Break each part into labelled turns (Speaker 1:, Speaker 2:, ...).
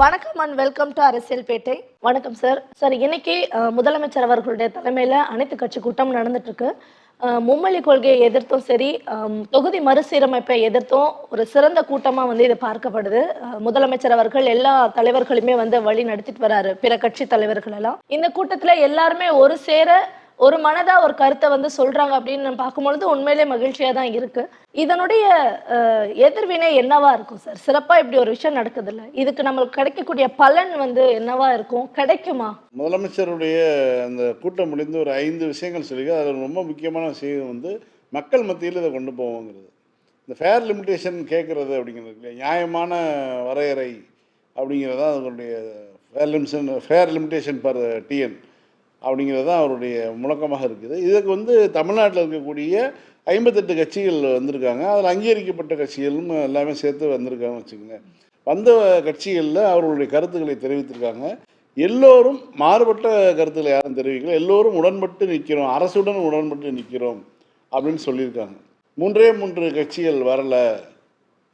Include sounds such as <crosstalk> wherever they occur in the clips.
Speaker 1: வணக்கம் and welcome to அரசியல் பேட்டை வணக்கம் சார் சார் இன்னைக்கு முதலமைச்சர் அவர்களுடைய தலைமையில அனைத்து கட்சி கூட்டம் நடந்துட்டு இருக்கு மும்மொழி கொள்கையை எதிர்த்தும் சரி தொகுதி மறுசீரமைப்பை எதிர்த்தும் ஒரு சிறந்த கூட்டமா வந்து இது பார்க்கப்படுது. முதலமைச்சர் அவர்கள் எல்லா தலைவர்களுமே வந்து வழி நடத்திட்டு வராரு. பிற கட்சி தலைவர்கள் எல்லாம். இந்த கூட்டத்துல எல்லாருமே ஒரு சேர ஒரு மனதா ஒரு கருத்தை வந்து சொல்றாங்க அப்படின்னு பார்க்கும்பொழுது உண்மையிலே மகிழ்ச்சியா தான் இருக்கு. இதனுடைய எதிர்வினை என்னவா இருக்கும் சார்? சிறப்பா இப்படி ஒரு விஷயம் நடக்குது இல்ல இதுக்கு நம்மளுக்கு கிடைக்கக்கூடிய பலன் வந்து என்னவா இருக்கும்? கிடைக்குமா?
Speaker 2: முதலமைச்சருடைய அந்த கூட்டம் முடிந்து ஒரு ஐந்து விஷயங்கள் சொல்லி அதில் ரொம்ப முக்கியமான விஷயம் வந்து மக்கள் மத்தியில் இதை கொண்டு போவோங்கிறது. இந்த ஃபேர் லிமிட்டேஷன் கேட்குறது அப்படிங்கிறது இல்லையா? நியாயமான வரையறை அப்படிங்கிறது தான் அதனுடைய ஃபேர் லிமிஷன் ஃபேர் லிமிட்டேஷன் பர் டிஎன் அப்படிங்கிறது தான் அவருடைய முழக்கமாக இருக்குது. இதுக்கு வந்து தமிழ்நாட்டில் இருக்கக்கூடிய ஐம்பத்தெட்டு கட்சிகள் வந்திருக்காங்க. அதில் அங்கீகரிக்கப்பட்ட கட்சிகளும் எல்லாமே சேர்த்து வந்திருக்காங்கன்னு வச்சுக்கோங்க. வந்த கட்சிகளில் அவர்களுடைய கருத்துக்களை தெரிவித்திருக்காங்க. எல்லோரும் மாறுபட்ட கருத்துக்களை யாரும் தெரிவிக்கல. எல்லோரும் உடன்பட்டு நிற்கிறோம். அரசுடன் உடன்பட்டு நிற்கிறோம் அப்படின்னு சொல்லியிருக்காங்க. மூன்றே மூன்று கட்சிகள் வரல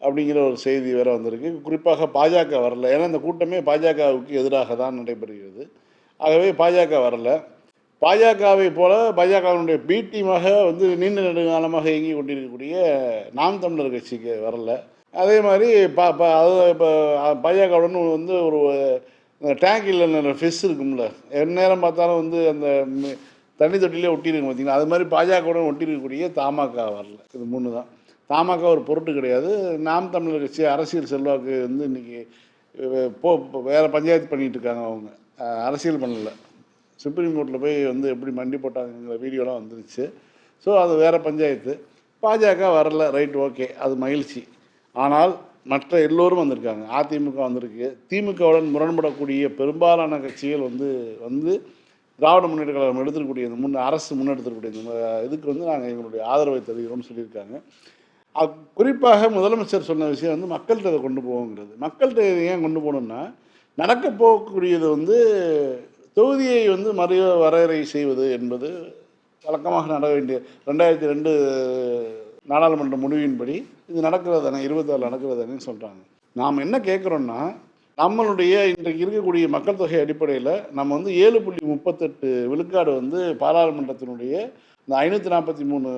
Speaker 2: அப்படிங்கிற ஒரு செய்தி வேறு வந்திருக்கு. குறிப்பாக பாஜக வரல. ஏன்னா இந்த கூட்டமே பாஜகவுக்கு எதிராக தான் நடைபெறுகிறது. ஆகவே பாஜக வரல. பாஜகவை போல பாஜகவினுடைய பி டீமாக வந்து நீண்ட நெடுங்காலமாக இயங்கி கொண்டிருக்கக்கூடிய நாம் தமிழர் கட்சிக்கு வரல. அதே மாதிரி பா பா அது இப்போ பாஜகவுடன் வந்து ஒரு டேங்க் இல்லைன்னு ஃபிஷ் இருக்கும்ல. எந்நேரம் பார்த்தாலும் வந்து அந்த தண்ணி தொட்டிலே ஒட்டியிருக்கு பார்த்தீங்களா அது மாதிரி பாஜகவுடன் ஒட்டியிருக்கக்கூடிய தமாக வரல. இது மூணு தான். தமாக ஒரு பொருட்டு கிடையாது. நாம் தமிழர் கட்சி அரசியல் செல்வாக்கு வந்து இன்னைக்கு போ வேறு பஞ்சாயத்து பண்ணிகிட்டு இருக்காங்க அவங்க. அரசியல் பண்ணல. சுப்ரீம் கோர்ட்டில் போய் வந்து எப்படி மண்டி போட்டாங்கிற வீடியோலாம் வந்துருச்சு. ஸோ அது வேறு பஞ்சாயத்து. பாஜக வரல ரைட் ஓகே அது மகிழ்ச்சி. ஆனால் மற்ற எல்லோரும் வந்திருக்காங்க. அதிமுக வந்திருக்கு. திமுகவுடன் முரண்படக்கூடிய பெரும்பாலான கட்சிகள் வந்து வந்து திராவிட முன்னேற்ற கழகம் எடுத்துக்கூடிய இந்த முன் அரசு முன்னெடுத்துக்கூடிய இந்த இதுக்கு வந்து நாங்கள் எங்களுடைய ஆதரவை தருகிறோம்னு சொல்லியிருக்காங்க. குறிப்பாக முதலமைச்சர் சொன்ன விஷயம் வந்து மக்கள்கிட்ட கொண்டு போகுங்கிறது மக்கள்கிட்ட ஏன் கொண்டு போகணும்னா நடக்க போகக்கூடியது வந்து தொகுதியை வந்து மறு வரையறை செய்வது என்பது வழக்கமாக நட வேண்டிய ரெண்டாயிரத்தி ரெண்டு நாடாளுமன்ற முடிவின்படி இது நடக்கிறது தானே இருபத்தாறு நடக்கிறது தானேன்னு சொல்கிறாங்க நாம் என்ன கேட்குறோன்னா நம்மளுடைய இன்றைக்கு இருக்கக்கூடிய மக்கள் தொகை அடிப்படையில் நம்ம வந்து ஏழு புள்ளி முப்பத்தெட்டு விழுக்காடு வந்து பாராளுமன்றத்தினுடைய இந்த ஐநூற்றி நாற்பத்தி மூணு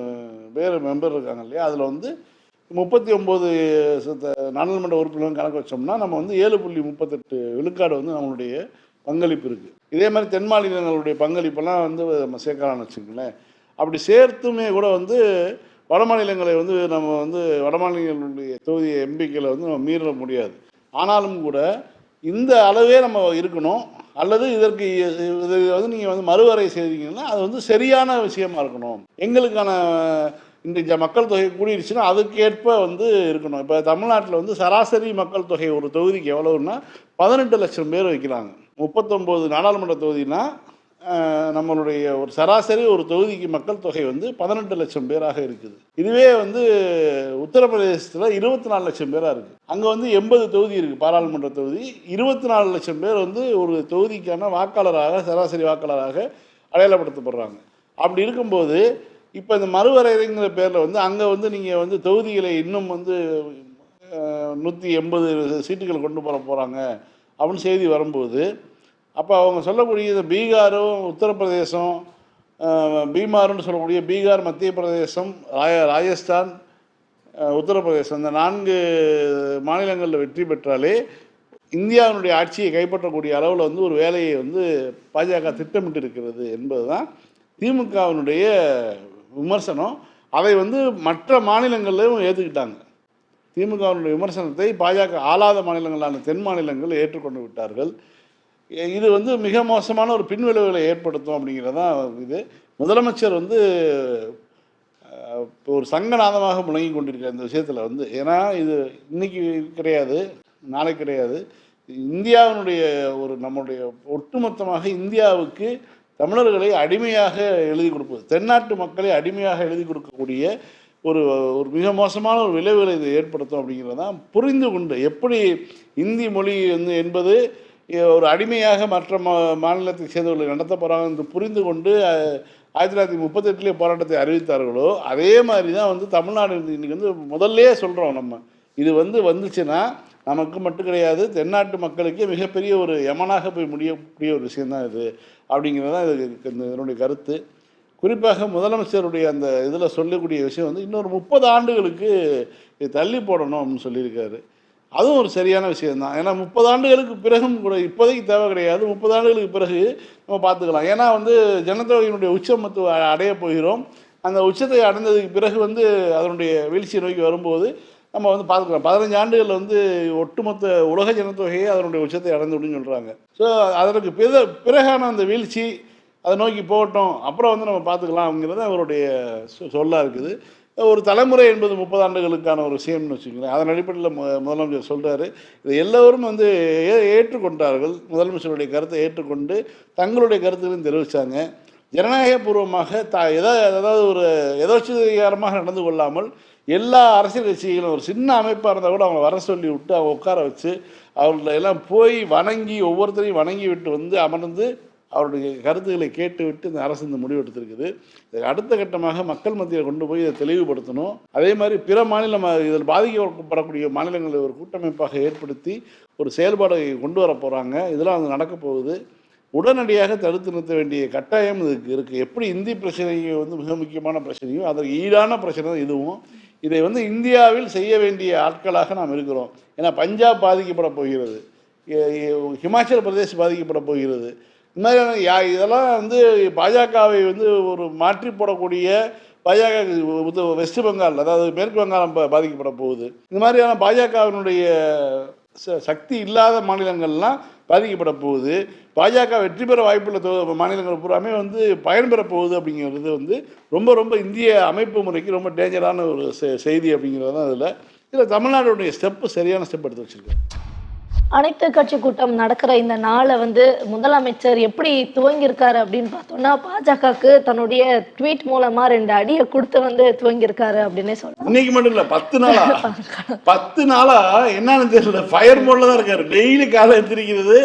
Speaker 2: பேர் மெம்பர் இருக்காங்க இல்லையா? அதில் வந்து முப்பத்தி ஒம்பது நாடாளுமன்ற உறுப்பினர்கள் கணக்கு வச்சோம்னா நம்ம வந்து ஏழு புள்ளி முப்பத்தெட்டு விழுக்காடு வந்து நம்மளுடைய பங்களிப்பு இருக்குது இதே மாதிரி தென் மாநிலங்களுடைய பங்களிப்பெல்லாம் வந்து நம்ம சேர்க்கலாம்னு வச்சுங்களேன் அப்படி சேர்த்துமே கூட வந்து வட மாநிலங்களை வந்து நம்ம வந்து வட மாநிலங்களுடைய தொகுதி எம்பிக்களை வந்து நம்ம மீற முடியாது. ஆனாலும் கூட இந்த அளவே நம்ம இருக்கணும். அல்லது இதற்கு இது வந்து நீங்கள் வந்து மறுவரை செய்தீங்கன்னா அது வந்து சரியான விஷயமா இருக்கணும். எங்களுக்கான இன்றைக்கு மக்கள் தொகை கூடிருச்சுன்னா அதுக்கேற்ப வந்து இருக்கணும். இப்போ தமிழ்நாட்டில் வந்து சராசரி மக்கள் தொகை ஒரு தொகுதிக்கு எவ்வளோன்னா பதினெட்டு லட்சம் பேர் வைக்கிறாங்க. முப்பத்தொம்போது நாடாளுமன்ற தொகுதினா நம்மளுடைய ஒரு சராசரி ஒரு தொகுதிக்கு மக்கள் தொகை வந்து பதினெட்டு லட்சம் பேராக இருக்குது. இதுவே வந்து உத்தரப்பிரதேசத்தில் இருபத்தி நாலு லட்சம் பேராக இருக்குது அங்கே வந்து எண்பது தொகுதி இருக்குது பாராளுமன்ற தொகுதி. இருபத்தி நாலு லட்சம் பேர் வந்து ஒரு தொகுதிக்கான வாக்காளராக சராசரி வாக்காளராக அடையாளப்படுத்தப்படுறாங்க. அப்படி இருக்கும்போது இப்போ இந்த மறுவரையறைங்கிற பேரில் வந்து அங்கே வந்து நீங்கள் வந்து தொகுதிகளை இன்னும் வந்து நூற்றி எண்பது சீட்டுகள் கொண்டு போக போகிறாங்க அப்படின்னு செய்தி வரும்போது அப்போ அவங்க சொல்லக்கூடிய இந்த பீகாரும் உத்தரப்பிரதேசம் பீமாருன்னு பீமார்னு சொல்லக்கூடிய பீகார் மத்திய பிரதேசம் ராய ராஜஸ்தான் உத்தரப்பிரதேசம் இந்த நான்கு மாநிலங்களில் வெற்றி பெற்றாலே இந்தியாவினுடைய ஆட்சியை கைப்பற்றக்கூடிய அளவில் வந்து ஒரு வேலையை வந்து பாஜக திட்டமிட்டு இருக்கிறது என்பது தான் திமுகவினுடைய விமர்சனம் அதை வந்து மற்ற மாநிலங்களிலும் ஏற்றுக்கிட்டாங்க திமுகவினுடைய விமர்சனத்தை பாஜக ஆளாத மாநிலங்களான தென் மாநிலங்கள் ஏற்றுக்கொண்டு விட்டார்கள். இது வந்து மிக மோசமான ஒரு பின்விளைவுகளை ஏற்படுத்தும் அப்படிங்கிறதான் இது. முதலமைச்சர் வந்து இப்போ ஒரு சங்கநாதமாக முழங்கி கொண்டிருக்கிற இந்த விஷயத்தில் வந்து. ஏன்னா இது இன்னைக்கு கிடையாது நாளை கிடையாது. இந்தியாவினுடைய ஒரு நம்முடைய ஒட்டுமொத்தமாக இந்தியாவுக்கு தமிழர்களை அடிமையாக எழுதி கொடுப்பது தென்னாட்டு மக்களை அடிமையாக எழுதி கொடுக்கக்கூடிய ஒரு ஒரு மிக மோசமான ஒரு விளைவுகளை இது ஏற்படுத்தும் அப்படிங்கிறது தான் புரிந்து கொண்டு எப்படி இந்தி மொழி வந்து என்பது ஒரு அடிமையாக மற்ற மா மாநிலத்தை சேர்ந்தவர்களை நடத்த போகிறாங்க என்று புரிந்து கொண்டு ஆயிரத்தி தொள்ளாயிரத்தி முப்பத்தெட்டுலேயே போராட்டத்தை அறிவித்தார்களோ அதே மாதிரி தான் வந்து தமிழ்நாடு இன்னைக்கு வந்து முதல்லே சொல்கிறோம் நம்ம. இது வந்து வந்துச்சுன்னா நமக்கு மட்டும் கிடையாது தென்னாட்டு மக்களுக்கே மிகப்பெரிய ஒரு யமனாக போய் முடியக்கூடிய ஒரு விஷயந்தான் இது அப்படிங்கிறது தான் இது இந்த இதனுடைய கருத்து. குறிப்பாக முதலமைச்சருடைய அந்த இதில் சொல்லக்கூடிய விஷயம் வந்து இன்னொரு முப்பது ஆண்டுகளுக்கு இது தள்ளி போடணும் அப்படின்னு சொல்லியிருக்காரு. அதுவும் ஒரு சரியான விஷயம்தான். ஏன்னா முப்பது ஆண்டுகளுக்கு பிறகும் கூட இப்போதைக்கு தேவை கிடையாது. முப்பது ஆண்டுகளுக்கு பிறகு நம்ம பார்த்துக்கலாம். ஏன்னா வந்து ஜனத்தொகையினுடைய உச்சமத்து அடைய போகிறோம். அந்த உச்சத்தை அடைந்ததுக்கு பிறகு வந்து அதனுடைய வீழ்ச்சியை நோக்கி வரும்போது நம்ம வந்து பார்த்துக்கலாம். பதினஞ்சு ஆண்டுகளில் வந்து ஒட்டுமொத்த உலக ஜனத்தொகையே அதனுடைய உச்சத்தை அடைந்து சொல்கிறாங்க ஸோ அதற்கு பிற பிறகான அந்த வீழ்ச்சி அதை நோக்கி போகட்டும் அப்புறம் வந்து நம்ம பார்த்துக்கலாம்ங்கிறது அவருடைய சொ- இருக்குது. ஒரு தலைமுறை என்பது முப்பது ஆண்டுகளுக்கான ஒரு விஷயம்னு வச்சுக்கோங்களேன். அதன் அடிப்படையில் மு முதலமைச்சர் சொல்கிறாரு இதை எல்லோரும் வந்து ஏ ஏற்றுக்கொண்டார்கள். முதலமைச்சருடைய கருத்தை ஏற்றுக்கொண்டு தங்களுடைய கருத்துக்களையும் தெரிவித்தாங்க ஜனநாயகபூர்வமாக த எதோ ஏதாவது ஒரு எதோச்சிகாரமாக நடந்து கொள்ளாமல் எல்லா அரசியல் கட்சிகளும் ஒரு சின்ன அமைப்பாக இருந்தால் கூட அவங்களை வர சொல்லி விட்டு அவங்க உட்கார வச்சு அவர்களை எல்லாம் போய் வணங்கி ஒவ்வொருத்தரையும் வணங்கி விட்டு வந்து அமர்ந்து அவருடைய கருத்துக்களை கேட்டு விட்டு இந்த அரசு இந்த முடிவு எடுத்திருக்குது. இதுக்கு அடுத்த கட்டமாக மக்கள் மத்தியில் கொண்டு போய் இதை தெளிவுபடுத்தணும். அதே மாதிரி பிற மாநிலம் இதில் பாதிக்கப்படக்கூடிய மாநிலங்களை ஒரு கூட்டமைப்பாக ஏற்படுத்தி ஒரு செயல்பாடை கொண்டு வர போகிறாங்க இதெல்லாம் அது நடக்க போகுது. உடனடியாக தடுத்து நிறுத்த வேண்டிய கட்டாயம் இதுக்கு இருக்குது எப்படி இந்தி பிரச்சனை வந்து மிக முக்கியமான பிரச்சனையும் அதற்கு ஈடான பிரச்சனை தான் இதுவும். இதை வந்து இந்தியாவில் செய்ய வேண்டிய ஆட்களாக நாம் இருக்கிறோம். ஏன்னா பஞ்சாப் பாதிக்கப்பட போகிறது. ஹிமாச்சல் ஹிமாச்சல பிரதேஷ் பாதிக்கப்பட போகிறது. இந்த மாதிரி யா இதெல்லாம் வந்து பாஜகவை வந்து ஒரு மாற்றி போடக்கூடிய பாஜக வெஸ்ட் பெங்கால் அதாவது மேற்கு வங்காளம் பாதிக்கப்பட போகுது. இந்த மாதிரியான பாஜகவினுடைய ச- சக்தி இல்லாத மாநிலங்கள்லாம் பாதிக்கப்பட போகுது. பாஜக வெற்றி பெற வாய்ப்புள்ள தொ- மாநிலங்கள் பூராமே வந்து பயன்பெற போகுது அப்படிங்கிறது வந்து ரொம்ப ரொம்ப இந்திய அமைப்பு முறைக்கு ரொம்ப டேஞ்சரான ஒரு செ- செய்தி அப்படிங்கிறது தான் அதில். இதில் தமிழ்நாடுடைய ஸ்டெப்பு சரியான ஸ்டெப் எடுத்து வச்சிருக்காங்க
Speaker 1: அனைத்து கட்சி கூட்டம் நடக்கிற இந்த நாளை வந்து முதலமைச்சர் எப்படி துவங்கியிருக்காரு அப்படின்னு பார்த்தோம்னா பாஜகவுக்கு தன்னுடைய ட்வீட் மூலமா ரெண்டு அடியை கொடுத்து வந்து துவங்கியிருக்காரு அப்படின்னே சொல்லலாம்.
Speaker 2: இன்னைக்கு மட்டும் இல்ல பத்து நாளா? பத்து நாளா என்னன்னு தெரியல ஃபயர் மோட்ல தான் இருக்காரு. டெய்லி காலை எந்திரிக்கிறது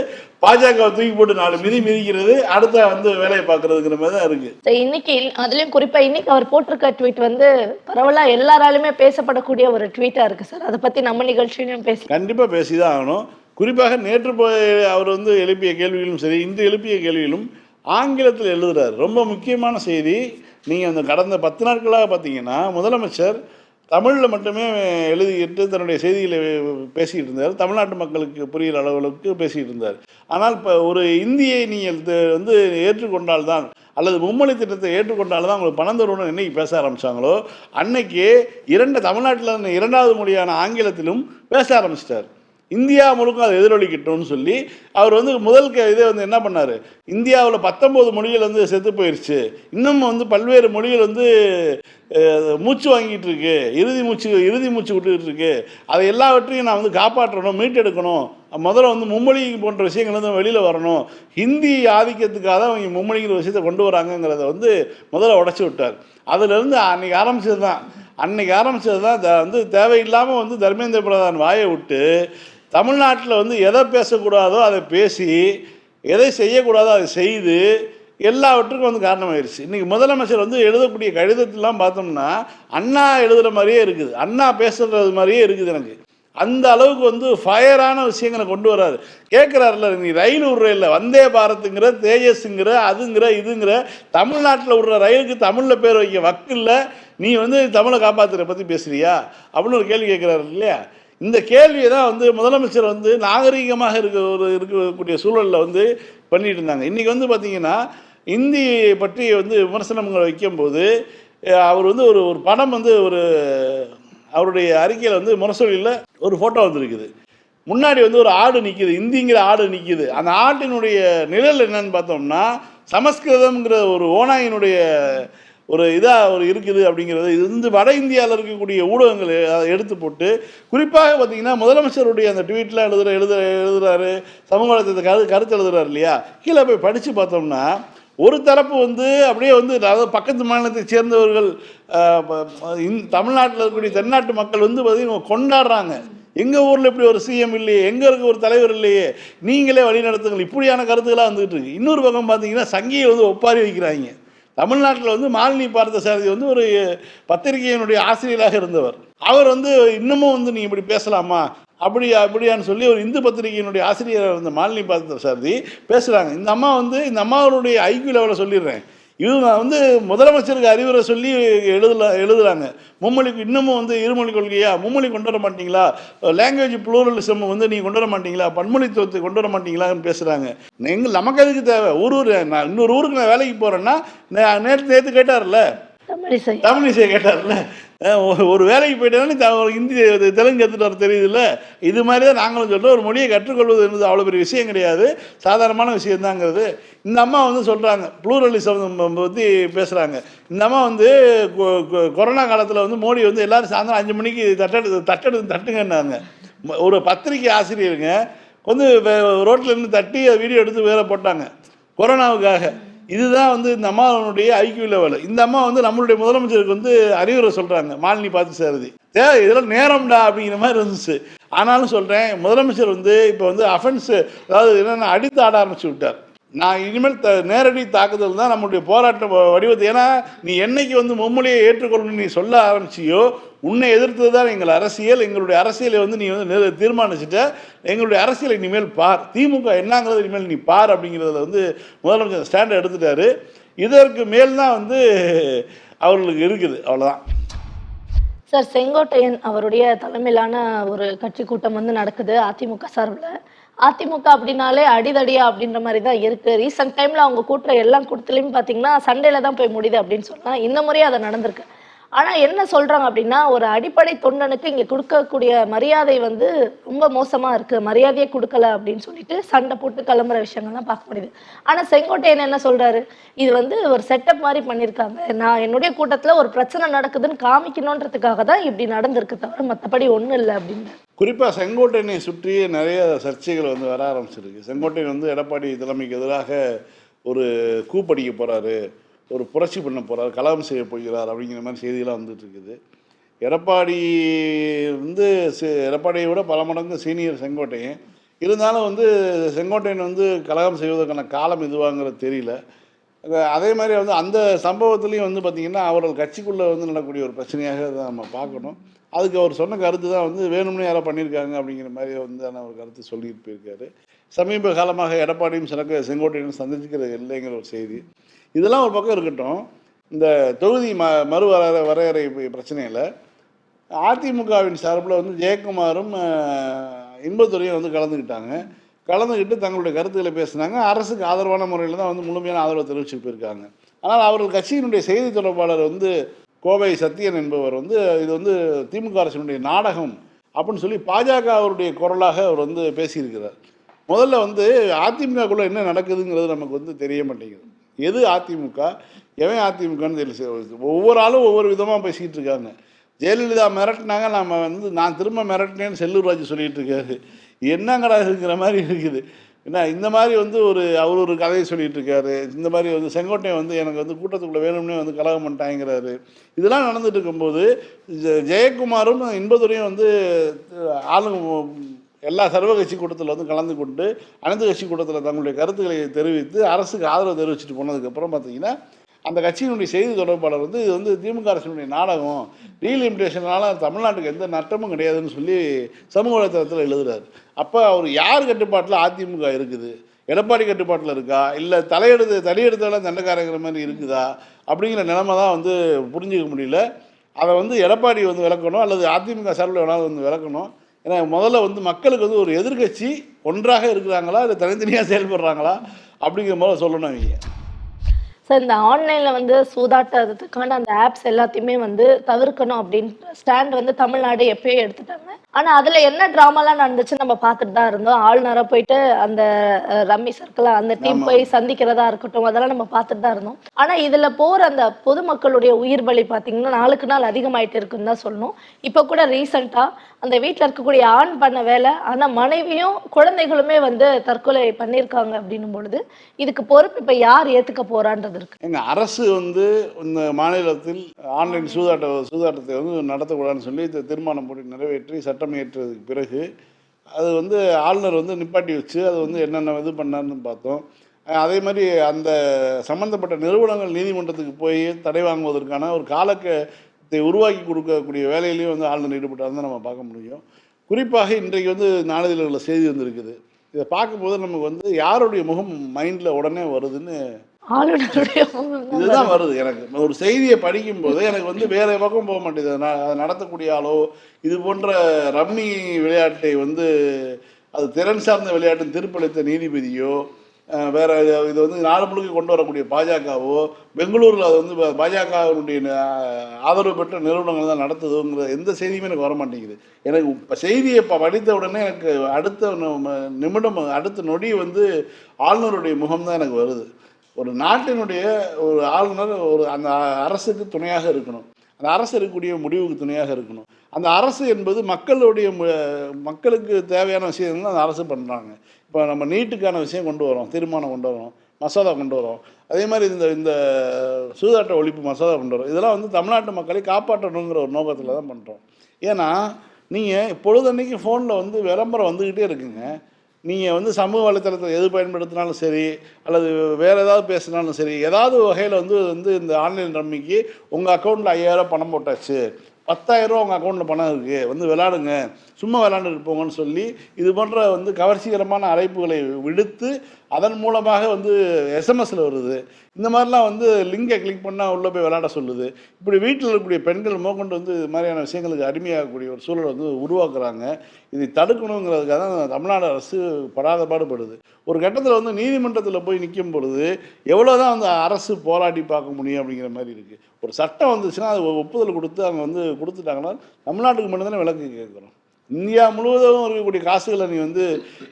Speaker 2: பாஜக தூக்கி போட்டு நாலு மிதி மிதிக்கிறது அடுத்த வந்து வேலையை பார்க்கறதுங்கிற மாதிரி தான் இருக்கு.
Speaker 1: இன்னைக்கு அதுலயும் குறிப்பா இன்னைக்கு அவர் போட்டிருக்க ட்வீட் வந்து பரவலா எல்லாராலுமே பேசப்படக்கூடிய ஒரு ட்வீட்டா இருக்கு சார். அதை பத்தி நம்ம நிகழ்ச்சியிலும் பேசி
Speaker 2: கண்டிப்பா பேசிதான் ஆகணும். குறிப்பாக நேற்று போய் அவர் வந்து எழுப்பிய கேள்வியிலும் சரி இன்று எழுப்பிய கேள்வியிலும் ஆங்கிலத்தில் எழுதுறாரு. ரொம்ப முக்கியமான செய்தி. நீங்கள் அந்த கடந்த பத்து நாட்களாக பார்த்தீங்கன்னா முதலமைச்சர் தமிழில் மட்டுமே எழுதிக்கிட்டு தன்னுடைய செய்திகளை பேசிக்கிட்டு இருந்தார். தமிழ்நாட்டு மக்களுக்கு புரிகிற அளவுக்கு பேசிக்கிட்டு இருந்தார். ஆனால் இப்போ ஒரு இந்தியை நீங்கள் வந்து ஏற்றுக்கொண்டால்தான் அல்லது மும்மொழி திட்டத்தை ஏற்றுக்கொண்டால் தான் உங்களுக்கு பணம் தருவோம்னு என்னைக்கு பேச ஆரம்பிச்சாங்களோ அன்னைக்கு இரண்டு தமிழ்நாட்டில் இரண்டாவது மொழியான ஆங்கிலத்திலும் பேச ஆரம்பிச்சிட்டார். இந்தியா முழுக்கும் அதை எதிரொலிக்கட்டும்னு சொல்லி அவர் வந்து முதல் க- இதை வந்து என்ன பண்ணார்? இந்தியாவில் பத்தொம்போது மொழிகள் வந்து செத்து போயிடுச்சு இன்னும் வந்து பல்வேறு மொழிகள் வந்து மூச்சு வாங்கிட்டு இருக்கு. இறுதி மூச்சு இறுதி மூச்சு விட்டுக்கிட்டு இருக்கு. அதை எல்லாவற்றையும் நான் வந்து காப்பாற்றணும் மீட்டெடுக்கணும். முதல்ல வந்து மும்மொழி போன்ற விஷயங்கள் வந்து வெளியில் வரணும். ஹிந்தி ஆதிக்கத்துக்காக தான் அவங்க மும்மொழிங்கிற விஷயத்தை கொண்டு வராங்கங்கிறத வந்து முதல்ல உடச்சி விட்டார். அதுலேருந்து அன்னைக்கு ஆரம்பிச்சது தான் அன்னைக்கு ஆரம்பிச்சது தான் த- வந்து தேவையில்லாமல் வந்து தர்மேந்திர பிரதான் வாயை விட்டு தமிழ்நாட்டில் வந்து எதை பேசக்கூடாதோ அதை பேசி எதை செய்யக்கூடாதோ அதை செய்து எல்லாவற்றுக்கும் வந்து காரணமாயிருச்சு. இன்றைக்கி முதலமைச்சர் வந்து எழுதக்கூடிய கடிதத்திலாம் பார்த்தோம்னா அண்ணா எழுதுகிற மாதிரியே இருக்குது. அண்ணா பேசுகிறது மாதிரியே இருக்குது எனக்கு. அந்த அளவுக்கு வந்து ஃபயரான விஷயங்களை கொண்டு வராது கேட்குறாருல நீ ரயில் விடுற இல்லை வந்தே பாரத்துங்கிற தேஜஸுங்கிற அதுங்கிற இதுங்கிற தமிழ்நாட்டில் விடுற ரயிலுக்கு தமிழில் பேர் வைக்க வக்கு இல்லை நீ வந்து தமிழை காப்பாற்றுற பற்றி பேசுறியா? அப்படின்னு ஒரு கேள்வி கேட்குறாரு இல்லையா? இந்த கேள்வியை தான் வந்து முதலமைச்சர் வந்து நாகரீகமாக இருக்க ஒரு இருக்கக்கூடிய சூழலில் வந்து பண்ணிட்டு இருந்தாங்க. இன்றைக்கி வந்து பார்த்திங்கன்னா இந்தி பற்றி வந்து விமர்சனங்களை வைக்கும்போது அவர் வந்து ஒரு ஒரு படம் வந்து ஒரு அவருடைய அறிக்கையில் வந்து முரசொலியில் ஒரு ஃபோட்டோ வந்திருக்குது. முன்னாடி வந்து ஒரு ஆடு நிற்கிது இந்திங்கிற ஆடு நிற்கிது அந்த ஆட்டினுடைய நிழல் என்னன்னு பார்த்தோம்னா சமஸ்கிருதம்ங்கிற ஒரு ஓனாயினுடைய ஒரு இதாக ஒரு இருக்குது அப்படிங்கிறது இது வந்து வட இந்தியாவில் இருக்கக்கூடிய ஊடகங்கள் எடுத்து போட்டு குறிப்பாக பார்த்தீங்கன்னா முதலமைச்சருடைய அந்த ட்வீட்லாம் எழுதுற எழுத எழுதுறாரு சமூக வலைத்தளத்தை கரு கருத்து எழுதுறாரு இல்லையா? கீழே போய் படித்து பார்த்தோம்னா ஒரு தரப்பு வந்து அப்படியே வந்து அதாவது பக்கத்து மாநிலத்தை சேர்ந்தவர்கள் தமிழ்நாட்டில் இருக்கக்கூடிய தென்னாட்டு மக்கள் வந்து பார்த்தீங்கன்னா கொண்டாடுறாங்க. எங்கள் ஊரில் இப்படி ஒரு சிஎம் இல்லையே எங்கே இருக்க ஒரு தலைவர் இல்லையே நீங்களே வழி நடத்துங்கள் இப்படியான கருத்துக்களாக வந்துகிட்டு இருக்கு. இன்னொரு பக்கம் பார்த்தீங்கன்னா சங்கியை வந்து ஒப்பாரி வைக்கிறாங்க. தமிழ்நாட்டில் வந்து மாலினி பார்த்தசாரதி வந்து ஒரு பத்திரிகையினுடைய ஆசிரியராக இருந்தவர். அவர் வந்து இன்னமும் வந்து நீங்கள் இப்படி பேசலாமா? அப்படி அப்படியான்னு சொல்லி ஒரு இந்து பத்திரிகையினுடைய ஆசிரியர் இருந்த மாலினி பார்த்த சாரதி பேசுகிறாங்க இந்த அம்மா வந்து இந்த அம்மாவுடைய ஐக்கியூ லெவலில் சொல்லிடுறேன். இவங்க வந்து முதலமைச்சருக்கு அறிவுரை சொல்லி எழுதல எழுதுறாங்க. மும்மொழிக்கு இன்னமும் வந்து இருமொழி கொள்கையா? மும்மொழி கொண்டு வர மாட்டீங்களா? லாங்குவேஜ் ப்ளூரலிசம் வந்து நீங்கள் கொண்டு வர மாட்டீங்களா? பன்மொழித்துவத்தை கொண்டு வர மாட்டீங்களான்னு பேசுகிறாங்க எங்கள் நமக்கு அதுக்கு தேவை? ஒரு ஊர் நான் இன்னொரு ஊருக்கு நான் வேலைக்கு போகிறேன்னா நேற்று நேற்று கேட்டார்ல?
Speaker 1: தமிழிசை.
Speaker 2: தமிழிசையை கேட்டார்ல? ஒரு- ஒரு வேலைக்கு போயிட்டாலும் த- ஹிந்தி தெலுங்கு கற்றுட்டு வர தெரியுதுல்ல. இது மாதிரி தான் நாங்களும் சொல்கிறோம் ஒரு மொழியை கற்றுக்கொள்வது என்பது அவ்வளோ பெரிய விஷயம் கிடையாது. சாதாரணமான விஷயந்தாங்கிறது இந்த அம்மா வந்து சொல்கிறாங்க ப்ளூரலிசம் பற்றி பேசுகிறாங்க இந்த அம்மா வந்து கொ- கொ- கொரோனா காலத்தில் வந்து மோடி வந்து எல்லோரும் சாயந்தரம் அஞ்சு மணிக்கு தட்டெடு தட்டெடுத்து தட்டுங்கன்னாங்க. ஒரு பத்திரிக்கை ஆசிரியருங்க வந்து ரோட்டில் இருந்து தட்டி வீடியோ எடுத்து வேலை போட்டாங்க. கொரோனாவுக்காக. இதுதான் வந்து இந்த அம்மாவுடைய ஐக்கிய லெவல் இந்த அம்மா வந்து நம்மளுடைய முதலமைச்சருக்கு வந்து அறிவுரை சொல்கிறாங்க மாலினி பார்த்து சேருது. ஏ இதெல்லாம் நேரம்டா அப்படிங்கிற மாதிரி இருந்துச்சு. ஆனாலும் சொல்கிறேன் முதலமைச்சர் வந்து இப்போ வந்து அஃபென்ஸு அதாவது என்னென்ன அடித்து ஆட ஆரம்பிச்சு விட்டார். நான் இனிமேல் த நேரடி தாக்குதல் தான் நம்மளுடைய போராட்ட வடிவத்தை. ஏன்னா நீ என்னைக்கு வந்து மும்மொழியை ஏற்றுக்கொள்ளணும் நீ சொல்ல ஆரம்பிச்சியோ உன்னை எதிர்த்தது தான் எங்கள் அரசியல். எங்களுடைய அரசியலை வந்து நீ வந்து தீர்மானிச்சுட்ட. எங்களுடைய அரசியலை இனிமேல் பார். திமுக என்னங்கிறது இனிமேல் நீ பார் அப்படிங்கிறத வந்து முதலமைச்சர் ஸ்டாண்டை எடுத்துட்டாரு. இதற்கு மேல் தான் வந்து அவர்களுக்கு இருக்குது. அவ்வளோதான்
Speaker 1: சார் செங்கோட்டையன் அவருடைய தலைமையிலான ஒரு கட்சி கூட்டம் வந்து நடக்குது அதிமுக சார்பில். அதிமுக அப்படின்னாலே அடிதடியா அப்படின்ற மாதிரி தான் இருக்கு ரீசெண்ட் டைம்ல அவங்க கூட்டுற எல்லா கூட்டத்துலையும் பார்த்தீங்கன்னா சண்டையில தான் போய் முடியுது அப்படின்னு சொன்னா இந்த முறையே அது நடந்திருக்கு. ஆனா என்ன சொல்றாங்க அப்படின்னா ஒரு அடிப்படை தொண்டனுக்கு இங்க கொடுக்கக்கூடிய மரியாதை வந்து ரொம்ப மோசமா இருக்கு. மரியாதையே கொடுக்கல அப்படின்னு சொல்லிட்டு சண்டை போட்டு கிளம்புற விஷயங்கள்லாம் பார்க்க முடியுது. ஆனா செங்கோட்டையன் என்ன சொல்றாரு? இது வந்து ஒரு செட்டப் மாதிரி பண்ணியிருக்காங்க. நான் என்னுடைய கூட்டத்துல ஒரு பிரச்சனை நடக்குதுன்னு காமிக்கணுன்றதுக்காக தான் இப்படி நடந்திருக்கு தவிர மற்றபடி ஒன்றும் இல்லை அப்படின்னு.
Speaker 2: குறிப்பாக செங்கோட்டையனை சுற்றி நிறைய சர்ச்சைகள் வந்து வர ஆரம்பிச்சிருக்கு. செங்கோட்டையன் வந்து எடப்பாடி தலைமைக்கு எதிராக ஒரு கூப்படிக்க போகிறாரு ஒரு புரட்சி பண்ண போகிறார் கலகம் செய்ய போகிறார் அப்படிங்கிற மாதிரி செய்தியெல்லாம் வந்துட்டு இருக்குது. எடப்பாடி வந்து எடப்பாடியை விட பல மடங்கு சீனியர் செங்கோட்டையன். இருந்தாலும் வந்து செங்கோட்டையன் வந்து கலகம் செய்வதற்கான காலம் இதுவாங்கிறது தெரியல. அதே மாதிரி வந்து அந்த சம்பவத்துலேயும் வந்து பார்த்திங்கன்னா அவர்கள் கட்சிக்குள்ளே வந்து நடக்கக்கூடிய ஒரு பிரச்சனையாக தான் நம்ம பார்க்கணும். அதுக்கு அவர் சொன்ன கருத்து தான் வந்து வேணும்னு யாரோ பண்ணியிருக்காங்க அப்படிங்கிற மாதிரி வந்து ஒரு கருத்து சொல்லிட்டு போயிருக்காரு. சமீப காலமாக எடப்பாடியும் சிறக்க செங்கோட்டையும் சந்திச்சுக்கிறது இல்லைங்கிற ஒரு செய்தி. இதெல்லாம் ஒரு பக்கம் இருக்கட்டும். இந்த தொகுதி ம மறு வர வரையறை பிரச்சனையில் அதிமுகவின் சார்பில் வந்து ஜெயக்குமாரும் இன்பத்துறையும் வந்து கலந்துக்கிட்டாங்க. கலந்துக்கிட்டு தங்களுடைய கருத்துக்களை பேசினாங்க. அரசுக்கு ஆதரவான முறையில் தான் வந்து முழுமையான ஆதரவு தெரிவிச்சு போயிருக்காங்க. ஆனால் அவர்கள் கட்சியினுடைய செய்தி தொடர்பாளர் வந்து கோவை சத்தியன் என்பவர் வந்து இது வந்து திமுக அரசினுடைய நாடகம் அப்படின்னு சொல்லி பாஜக அவருடைய குரலாக அவர் வந்து பேசியிருக்கிறார். முதல்ல வந்து அதிமுகக்குள்ளே என்ன நடக்குதுங்கிறது நமக்கு வந்து தெரிய மாட்டேங்குது. எது அதிமுக? எவன் அதிமுகன்னு தெரியல. ஒவ்வொரு ஆளும் ஒவ்வொரு விதமாக பேசிக்கிட்டு இருக்காங்க. ஜெயலலிதா மிரட்டினாங்க நம்ம வந்து நான் திரும்ப மிரட்டினேன்னு செல்லூர் ராஜ் சொல்லிகிட்டு இருக்காரு. என்னங்கடா இருக்கிற மாதிரி இருக்குது? என்ன இந்த மாதிரி வந்து ஒரு அவர் ஒரு கதையை சொல்லிட்டு இருக்காரு இந்த மாதிரி வந்து செங்கோட்டையன் வந்து எனக்கு வந்து கூட்டத்துக்குள்ளே வேணும்னே வந்து கலகம் பண்ணிட்டாங்கிறாரு. இதெல்லாம் நடந்துட்டு இருக்கும்போது ஜெயக்குமாரும் இன்பதுரையும் வந்து ஆளுங்க எல்லா சர்வ கட்சி கூட்டத்தில் வந்து கலந்து கொண்டு அனைத்து கட்சி கூட்டத்தில் தங்களுடைய கருத்துக்களை தெரிவித்து அரசுக்கு ஆதரவு தெரிவிச்சுட்டு போனதுக்கப்புறம் பார்த்தீங்கன்னா அந்த கட்சியினுடைய செய்தி தொடர்பாளர் வந்து இது வந்து திமுக அரசினுடைய நாடகம். ரீலிமிட்டேஷனால தமிழ்நாட்டுக்கு எந்த நட்டமும் கிடையாதுன்னு சொல்லி சமூக வலைத்தளத்தில் எழுதுறாரு. அப்போ அவர் யார் கட்டுப்பாட்டில் அதிமுக இருக்குது? எடப்பாடி கட்டுப்பாட்டில் இருக்கா? இல்லை தலையெடுத்து தலையெடுத்தாலும் தண்டக்காரங்கிற மாதிரி இருக்குதா? அப்படிங்கிற நிலைமை தான் வந்து புரிஞ்சிக்க முடியல. அதை வந்து எடப்பாடி வந்து விளக்கணும் அல்லது அதிமுக சார்பில் வேணாலும் வந்து விளக்கணும். ஏன்னா முதல்ல வந்து மக்களுக்கு வந்து ஒரு எதிர்க்கட்சி ஒன்றாக இருக்கிறாங்களா இல்லை தனித்தனியாக செயல்படுறாங்களா அப்படிங்கிற மாதிரி சொல்லணும் அவங்க
Speaker 1: சார் இந்த ஆன்லைனில் வந்து சூதாட்டத்துக்கான அந்த ஆப்ஸ் எல்லாத்தையுமே வந்து தவிர்க்கணும் அப்படின்ட்டு ஸ்டாண்ட் வந்து தமிழ்நாடு எப்பயோ எடுத்துட்டாங்க. ஆனா அதுல என்ன ட்ராமாலாம் நடந்துச்சு நம்ம பார்த்துட்டு தான் இருந்தோம். ஆளுநரை போயிட்டு அந்த ரம்மி சர்க்கிள் அந்த டீம். போய் சந்திக்கிறதா இருக்கட்டும் அதெல்லாம் நம்ம பார்த்துட்டு தான் இருந்தோம். ஆனா இதுல போற அந்த பொதுமக்களுடைய உயிர் பலி பாத்தீங்கன்னா நாளுக்கு நாள் அதிகமாயிட்டு இருக்குன்னு தான் சொல்லணும். இப்ப கூட ரீசெண்டா அந்த வீட்ல இருக்கக்கூடிய ஆண் பண்ண வேலை ஆனா மனைவியும் குழந்தைகளுமே வந்து தற்கொலை பண்ணியிருக்காங்க அப்படின்னும் பொழுது இதுக்கு பொறுப்பு இப்ப யார் ஏத்துக்க போறான்றது இருக்கு?
Speaker 2: எங்க அரசு வந்து இந்த மாநிலத்தில் ஆன்லைன் சூதாட்ட சூதாட்டத்தை வந்து நடத்தக்கூடாதுன்னு சொல்லி தீர்மானம் போட்டு நிறைவேற்றி சட்டம் இயற்றதுக்கு பிறகு அது வந்து ஆளுநர் வந்து நிப்பாட்டி வச்சு அது வந்து என்னென்ன இது பண்ணாருன்னு பார்த்தோம். அதே மாதிரி அந்த சம்மந்தப்பட்ட நிறுவனங்கள் நீதிமன்றத்துக்கு போய் தடை வாங்குவதற்கான ஒரு காலக்கத்தை உருவாக்கி கொடுக்கக்கூடிய வேலையிலையும் வந்து ஆளுநர் ஈடுபட்டாருன்னு நம்ம பார்க்க முடியும். குறிப்பாக இன்றைக்கு வந்து நாளிதழ்களில் செய்தி வந்திருக்குது. இதை பார்க்கும்போது நமக்கு வந்து யாருடைய முகம் மைண்டில் உடனே வருதுன்னு
Speaker 1: ஆளுநருடைய <laughs>
Speaker 2: இதுதான் வருது எனக்கு. ஒரு செய்தியை படிக்கும்போது எனக்கு வந்து வேற பக்கம் போக மாட்டேது. நடத்தக்கூடிய ஆளோ இது போன்ற ரம்மி விளையாட்டை வந்து அது திறன் சார்ந்த விளையாட்டின் தீர்ப்பளித்த நீதிபதியோ வேற இது வந்து நாடு முழுக்க கொண்டு வரக்கூடிய பாஜகவோ பெங்களூரில் அது வந்து பாஜகவினுடைய ஆதரவு பெற்ற நிறுவனங்கள் தான் நடத்துதுங்கிற எந்த செய்தியுமே எனக்கு வர மாட்டேங்குது எனக்கு இப்போ செய்தியை படித்த உடனே எனக்கு அடுத்த நிமிடம் அடுத்த நொடி வந்து ஆளுநருடைய முகம் தான் எனக்கு வருது. ஒரு நாட்டினுடைய ஒரு ஆளுநர் ஒரு அந்த அரசுக்கு துணையாக இருக்கணும். அந்த அரசு இருக்கக்கூடிய முடிவுக்கு துணையாக இருக்கணும். அந்த அரசு என்பது மக்களுடைய மக்களுக்கு தேவையான விஷயங்கள் அந்த அரசு பண்ணுறாங்க இப்போ நம்ம நீட்டுக்கான விஷயம் கொண்டு வரோம் தீர்மானம் கொண்டு வரோம் மசோதா கொண்டு வரோம் அதே மாதிரி இந்த இந்த சூதாட்ட ஒழிப்பு மசோதா கொண்டு வரோம் இதெல்லாம் வந்து தமிழ்நாட்டு மக்களை காப்பாற்றணுங்கிற ஒரு நோக்கத்தில் தான் பண்ணுறோம் ஏன்னா நீங்கள் பொழுதன்னைக்கு ஃபோனில் வந்து விளம்பரம் வந்துக்கிட்டே இருக்குங்க. நீங்கள் வந்து சமூக வலைத்தளத்தில் எது பயன்படுத்தினாலும் சரி அல்லது வேறு ஏதாவது பேசினாலும் சரி ஏதாவது வகையில் வந்து வந்து இந்த ஆன்லைன் ரம்மிக்கு உங்கள் அக்கௌண்ட்டில் ஐயாயிரம் பணம் போட்டாச்சு. பத்தாயிரரூவா உங்கள் அக்கௌண்ட்டில் பணம் இருக்குது வந்து விளாடுங்க சும்மா விளாண்டுட்டு போங்கன்னு சொல்லி இது போன்ற வந்து கவர்ச்சிகரமான அழைப்புகளை விடுத்து அதன் மூலமாக வந்து எஸ்எம்எஸில் வருது. இந்த மாதிரிலாம் வந்து லிங்கை கிளிக் பண்ணால் உள்ளே போய் விளையாட சொல்லுது. இப்படி வீட்டில் இருக்கக்கூடிய பெண்கள் மோக்கொண்டு வந்து இது மாதிரியான விஷயங்களுக்கு அடிமையாகக்கூடிய ஒரு சூழலை வந்து உருவாக்குறாங்க. இதை தடுக்கணுங்கிறதுக்காக தான் தமிழ்நாடு அரசு படாத பாடுபடுது. ஒரு கட்டத்தில் வந்து நீதிமன்றத்தில் போய் நிற்கும் பொழுது எவ்வளோ தான் வந்து அரசு போராடி பார்க்க முடியும் அப்படிங்கிற மாதிரி இருக்குது ஒரு சட்டம் வந்துச்சுன்னா அது ஒப்புதல் கொடுத்து அவங்க வந்து கொடுத்துட்டாங்கன்னா தமிழ்நாட்டுக்கு மட்டும்தானே விளக்கு கேட்குறோம் இந்தியா முழுவதும் இருக்கக்கூடிய காசுகளை நீ வந்து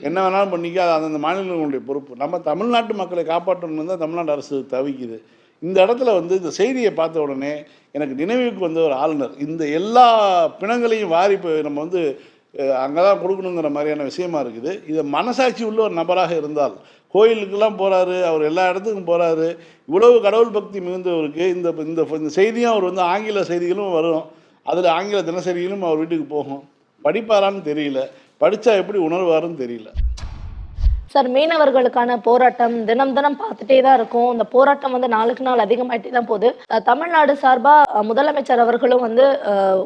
Speaker 2: என்ன வேணாலும் பண்ணிக்க அது அந்தந்த மாநிலங்களுடைய பொறுப்பு. நம்ம தமிழ்நாட்டு மக்களை காப்பாற்றணும்னு தான் தமிழ்நாடு அரசு தவிக்குது. இந்த இடத்துல வந்து இந்த செய்தியை பார்த்த உடனே எனக்கு நினைவுக்கு வந்த ஒரு ஆளுநர் இந்த எல்லா பிணங்களையும் வாரி இப்போ நம்ம வந்து அங்கே தான் கொடுக்கணுங்கிற மாதிரியான விஷயமா இருக்குது. இதை மனசாட்சி உள்ள ஒரு நபராக இருந்தால் கோயிலுக்கெல்லாம் போகிறாரு அவர் எல்லா இடத்துக்கும் போகிறாரு இவ்வளவு கடவுள் பக்தி மிகுந்தவருக்கு இந்த இந்த இந்த செய்தியும் அவர் வந்து ஆங்கில செய்திகளும் வரும். அதில் ஆங்கில தினசரிகளும் அவர் வீட்டுக்கு போகும். படிப்பாரான்னு தெரியல. படித்தா எப்படி உணர்வாருன்னு தெரியல.
Speaker 1: சார் மீனவர்களுக்கான போராட்டம் தினம் தினம் பார்த்துட்டே தான் இருக்கும். இந்த போராட்டம் வந்து நாளுக்கு நாள் அதிகமாயிட்டே தான் போகுது. தமிழ்நாடு சார்பா முதலமைச்சர் அவர்களும் வந்து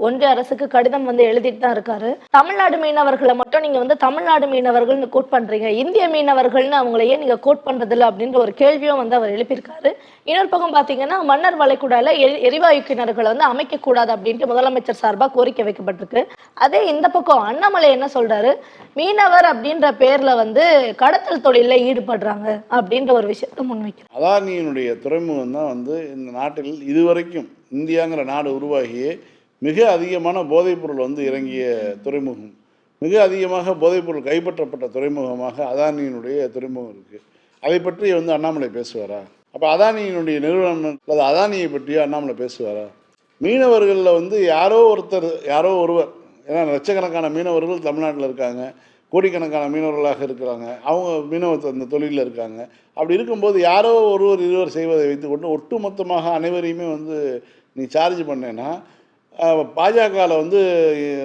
Speaker 1: ஒன்றிய அரசுக்கு கடிதம் வந்து எழுதிட்டு தான் இருக்காரு. தமிழ்நாடு மீனவர்களை மட்டும் நீங்க வந்து தமிழ்நாடு மீனவர்கள்னு கோட் பண்றீங்க. இந்திய மீனவர்கள்னு அவங்கள ஏன் நீங்க கோட் பண்றதில்ல அப்படின்ற ஒரு கேள்வியும் வந்து அவர் எழுப்பியிருக்காரு. இன்னொரு பக்கம் பாத்தீங்கன்னா மன்னர் வளைகுடால எரிவாயு கிணறுகளை வந்து அமைக்க கூடாது அப்படின்ட்டு முதலமைச்சர் சார்பா கோரிக்கை வைக்கப்பட்டிருக்கு. அதே இந்த பக்கம் அண்ணாமலை என்ன சொல்றாரு? மீனவர் அப்படின்ற பேர்ல வந்து கடத்தல் தொழில ஈடுபடுறாங்க அப்படின்ற ஒரு விஷயத்த முன்வைக்கிறார்.
Speaker 2: அதானியினுடைய துறைமுகம் தான் வந்து இந்த நாட்டில் இதுவரைக்கும் இந்தியாங்கிற நாடு உருவாகியே மிக அதிகமான போதைப்பொருள் வந்து இறங்கிய துறைமுகம். மிக அதிகமாக போதைப்பொருள் கைப்பற்றப்பட்ட துறைமுகமாக அதானியினுடைய துறைமுகம் இருக்குது அதை பற்றி வந்து அண்ணாமலை பேசுவாரா? அப்போ அதானியினுடைய நிறுவனம் அல்லது அதானியை பற்றியோ அண்ணாமலை பேசுவாரா? மீனவர்களில் வந்து யாரோ ஒருத்தர் யாரோ ஒருவர் ஏன்னா லட்சக்கணக்கான மீனவர்கள் தமிழ்நாட்டில் இருக்காங்க. கோடிக்கணக்கான மீனவர்களாக இருக்கிறாங்க. அவங்க மீனவ அந்த தொழிலில் இருக்காங்க. அப்படி இருக்கும்போது யாரோ ஒருவர் இருவர் செய்வதை வைத்துக்கொண்டு ஒட்டுமொத்தமாக அனைவரையுமே வந்து நீ சார்ஜ் பண்ணேன்னா பாஜகவில் வந்து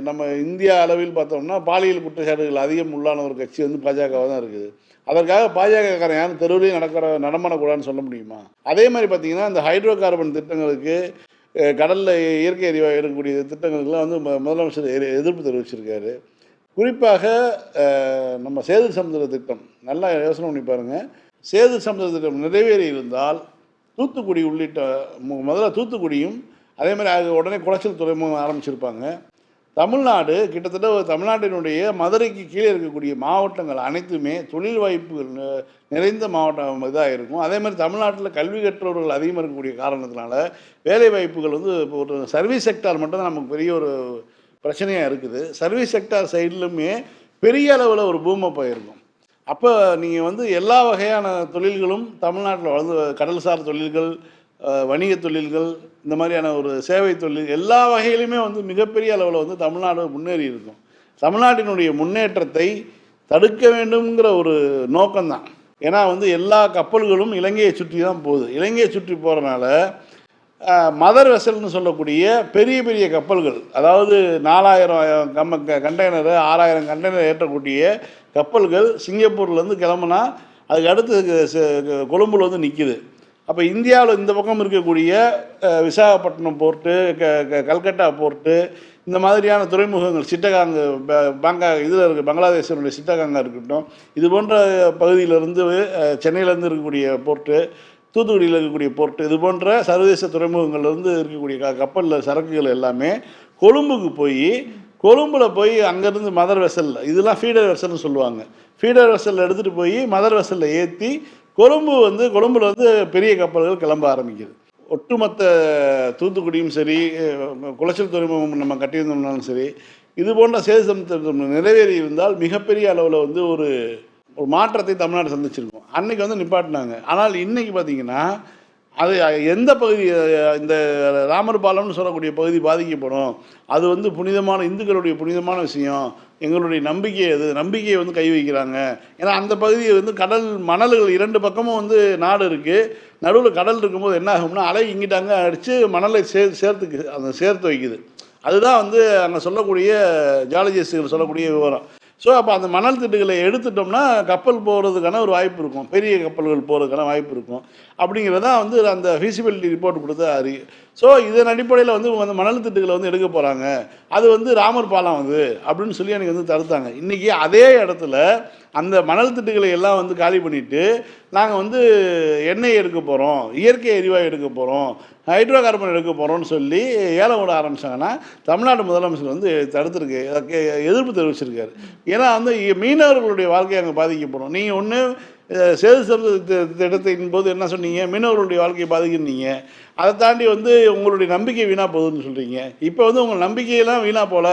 Speaker 2: நம்ம இந்தியா அளவில் பார்த்தோம்னா பாலியல் குற்றச்சாட்டுகள் அதிகம் உள்ளான ஒரு கட்சி வந்து பாஜகவாக தான் இருக்குது. அதற்காக பாஜகக்காரன் யாரும் தெருவிலையும் நடக்கிற நடமாடக்கூடாதுன்னு சொல்ல முடியுமா? அதே மாதிரி பார்த்தீங்கன்னா இந்த ஹைட்ரோ கார்பன் திட்டங்களுக்கு கடலில் இயற்கை எரிவாயு எடுக்கக்கூடிய திட்டங்களுக்கெல்லாம் வந்து முதலமைச்சர் எதிர்ப்பு தெரிவிச்சிருக்காரு. குறிப்பாக நம்ம சேது சமுதிர திட்டம். நல்லா யோசனை பண்ணி பாருங்கள் சேது சமுதிர திட்டம் நிறைவேறி இருந்தால் தூத்துக்குடி உள்ளிட்ட முதல்ல தூத்துக்குடியும் அதே மாதிரி அது உடனே குளச்சல் துறைமுகம் ஆரம்பிச்சிருப்பாங்க. தமிழ்நாடு கிட்டத்தட்ட ஒரு தமிழ்நாட்டினுடைய மதுரைக்கு கீழே இருக்கக்கூடிய மாவட்டங்கள் அனைத்துமே தொழில் வாய்ப்புகள் நிறைந்த மாவட்டம் இதாக இருக்கும். அதே மாதிரி தமிழ்நாட்டில் கல்வி கற்றவர்கள் அதிகமாக இருக்கக்கூடிய காரணத்தினால வேலை வாய்ப்புகள் வந்து இப்போ ஒரு சர்வீஸ் செக்டார் மட்டும் தான் நமக்கு பெரிய ஒரு பிரச்சனையாக இருக்குது. சர்வீஸ் செக்டார் சைட்லையுமே பெரிய அளவில் ஒரு பூமை போயிருக்கும். அப்போ நீங்கள் வந்து எல்லா வகையான தொழில்களும் தமிழ்நாட்டில் வளர்ந்து கடல்சார் தொழில்கள் வணிக தொழில்கள் இந்த மாதிரியான ஒரு சேவை தொழில் எல்லா வகையிலுமே வந்து மிகப்பெரிய அளவில் வந்து தமிழ்நாடு முன்னேறி இருக்கும். தமிழ்நாட்டினுடைய முன்னேற்றத்தை தடுக்க வேண்டும்ங்கிற ஒரு நோக்கம்தான். ஏன்னா வந்து எல்லா கப்பல்களும் இலங்கையை சுற்றி தான் போகுது. இலங்கையை சுற்றி போகிறனால மதர் வெசல்னு சொல்லக்கூடிய பெரிய பெரிய கப்பல்கள் அதாவது நாலாயிரம் கம்ம கண்டெய்னரு ஆறாயிரம் கண்டெய்னர் ஏற்றக்கூடிய கப்பல்கள் சிங்கப்பூர்லேருந்து கிளம்புனா அதுக்கு அடுத்து ச- கொழும்புல வந்து நிற்கிது அப்போ இந்தியாவில் இந்த பக்கம் இருக்கக்கூடிய விசாகப்பட்டினம் போர்ட்டு க க- கல்கட்டா போர்ட்டு இந்த மாதிரியான துறைமுகங்கள் சிட்டகாங்க ப- இதில் இருக்குது பங்களாதேஷனுடைய சிட்டகாங்காக இருக்கட்டும் இது போன்ற பகுதியிலிருந்து சென்னையிலேருந்து இருக்கக்கூடிய போர்ட்டு தூத்துக்குடியில் இருக்கக்கூடிய போர்ட்டு இது போன்ற சர்வதேச துறைமுகங்கள்லேருந்து இருக்கக்கூடிய கப்பலில் சரக்குகள் எல்லாமே கொழும்புக்கு போய் கொழும்பில் போய் அங்கேருந்து மதர் வெசலில் இதெல்லாம் ஃபீடர் வெசல்னு சொல்லுவாங்க. ஃபீடர் வெசலில் எடுத்துகிட்டு போய் மதர் வெசலில் ஏற்றி கொழும்பு வந்து கொழும்புல வந்து பெரிய கப்பல்கள் கிளம்ப ஆரம்பிக்குது. ஒட்டுமொத்த தூத்துக்குடியும் சரி குளச்சல் துறைமுகம் நம்ம கட்டியிருந்தோம்னாலும் சரி இது போன்ற சேது சமுத்திரம் நிறைவேறி இருந்தால் மிகப்பெரிய அளவில் வந்து ஒரு ஒரு மாற்றத்தை தமிழ்நாடு சந்திச்சிருக்கும். அன்னைக்கு வந்து நிப்பாட்டினாங்க. ஆனால் இன்னைக்கு பார்த்தீங்கன்னா அது எந்த பகுதி இந்த ராமர் பாலம்னு சொல்லக்கூடிய பகுதி பாதிக்கப்படும். அது வந்து புனிதமான இந்துக்களுடைய புனிதமான விஷயம். எங்களுடைய நம்பிக்கை அது. நம்பிக்கையை வந்து கை வைக்கிறாங்க. ஏன்னா அந்த பகுதியை வந்து கடல் மணல்கள் இரண்டு பக்கமும் வந்து நாடு இருக்குது நடுவில் கடல் இருக்கும்போது என்ன ஆகும்னா அலை இங்கிட்டாங்க அடித்து மணலை சே சேர்த்துக்கு அந்த சேர்த்து வைக்குது. அதுதான் வந்து அங்கே சொல்லக்கூடிய ஜாலஜிஸ்டுகள் சொல்லக்கூடிய விவரம். ஸோ அப்போ அந்த மணல் திட்டுகளை எடுத்துட்டோம்னா கப்பல் போகிறதுக்கான ஒரு வாய்ப்பு இருக்கும். பெரிய கப்பல்கள் போகிறதுக்கான வாய்ப்பு இருக்கும். அப்படிங்கிறதான் வந்து அந்த ஃபீசிபிலிட்டி ரிப்போர்ட் கொடுத்த அறி ஸோ இதன் அடிப்படையில் வந்து அந்த மணல் திட்டுகளை வந்து எடுக்க போகிறாங்க அது வந்து ராமர் பாலம் அது அப்படின்னு சொல்லி எனக்கு வந்து தடுத்தாங்க. இன்றைக்கி அதே இடத்துல அந்த மணல் திட்டுகளை எல்லாம் வந்து காலி பண்ணிவிட்டு நாங்கள் வந்து எண்ணெய் எடுக்க போகிறோம் இயற்கை எரிவாயு எடுக்க போகிறோம் ஹைட்ரோ கார்பன் எடுக்க போகிறோம்னு சொல்லி ஏலம் விட ஆரம்பித்தாங்கன்னா தமிழ்நாடு முதலமைச்சர் வந்து தடுத்துருக்கு எதிர்ப்பு தெரிவிச்சிருக்காரு. ஏன்னா வந்து மீனவர்களுடைய வாழ்க்கை அங்கே பாதிக்கப்படும் நீங்கள் ஒன்று சேது சமுத்திர திட்டத்தின் போது என்ன சொன்னீங்க? மீனவர்களுடைய வாழ்க்கையை பாதிக்கிறீங்க அதை தாண்டி வந்து உங்களுடைய நம்பிக்கை வீணாக போகுதுன்னு சொல்கிறீங்க இப்போ வந்து உங்கள் நம்பிக்கையெல்லாம் வீணாக போல.